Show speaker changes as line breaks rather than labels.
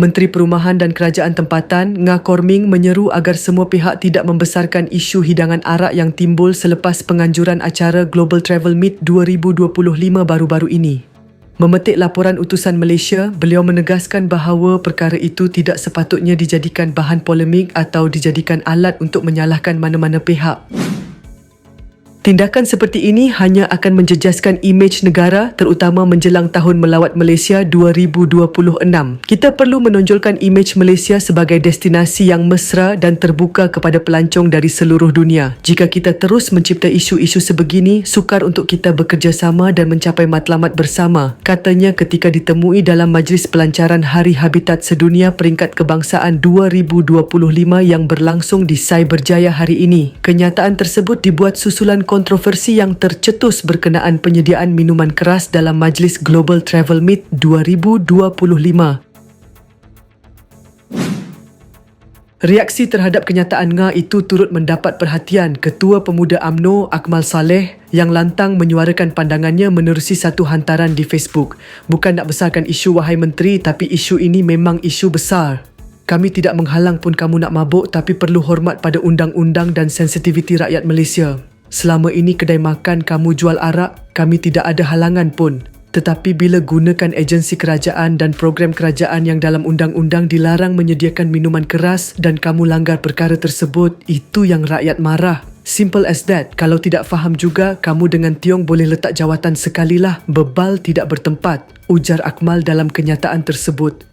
Menteri Perumahan dan Kerajaan Tempatan, Nga Korming menyeru agar semua pihak tidak membesarkan isu hidangan arak yang timbul selepas penganjuran acara Global Travel Meet 2025 baru-baru ini. Memetik laporan utusan Malaysia, beliau menegaskan bahawa perkara itu tidak sepatutnya dijadikan bahan polemik atau dijadikan alat untuk menyalahkan mana-mana pihak. Tindakan seperti ini hanya akan menjejaskan imej negara terutama menjelang tahun melawat Malaysia 2026. Kita perlu menonjolkan imej Malaysia sebagai destinasi yang mesra dan terbuka kepada pelancong dari seluruh dunia. Jika kita terus mencipta isu-isu sebegini, sukar untuk kita bekerjasama dan mencapai matlamat bersama. Katanya ketika ditemui dalam Majlis Pelancaran Hari Habitat Sedunia Peringkat Kebangsaan 2025 yang berlangsung di Cyberjaya hari ini. Kenyataan tersebut dibuat susulan kontroversi yang tercetus berkenaan penyediaan minuman keras dalam Majlis Global Travel Meet 2025. Reaksi terhadap kenyataan Nga itu turut mendapat perhatian Ketua Pemuda AMNO Akmal Saleh yang lantang menyuarakan pandangannya menerusi satu hantaran di Facebook. Bukan nak besarkan isu wahai menteri tapi isu ini memang isu besar. Kami tidak menghalang pun kamu nak mabuk tapi perlu hormat pada undang-undang dan sensitiviti rakyat Malaysia. Selama ini kedai makan kamu jual arak, kami tidak ada halangan pun. Tetapi bila gunakan agensi kerajaan dan program kerajaan yang dalam undang-undang dilarang menyediakan minuman keras dan kamu langgar perkara tersebut, itu yang rakyat marah. Simple as that. Kalau tidak faham juga, kamu dengan Tiong boleh letak jawatan sekalilah. Bebal tidak bertempat. Ujar Akmal dalam kenyataan tersebut.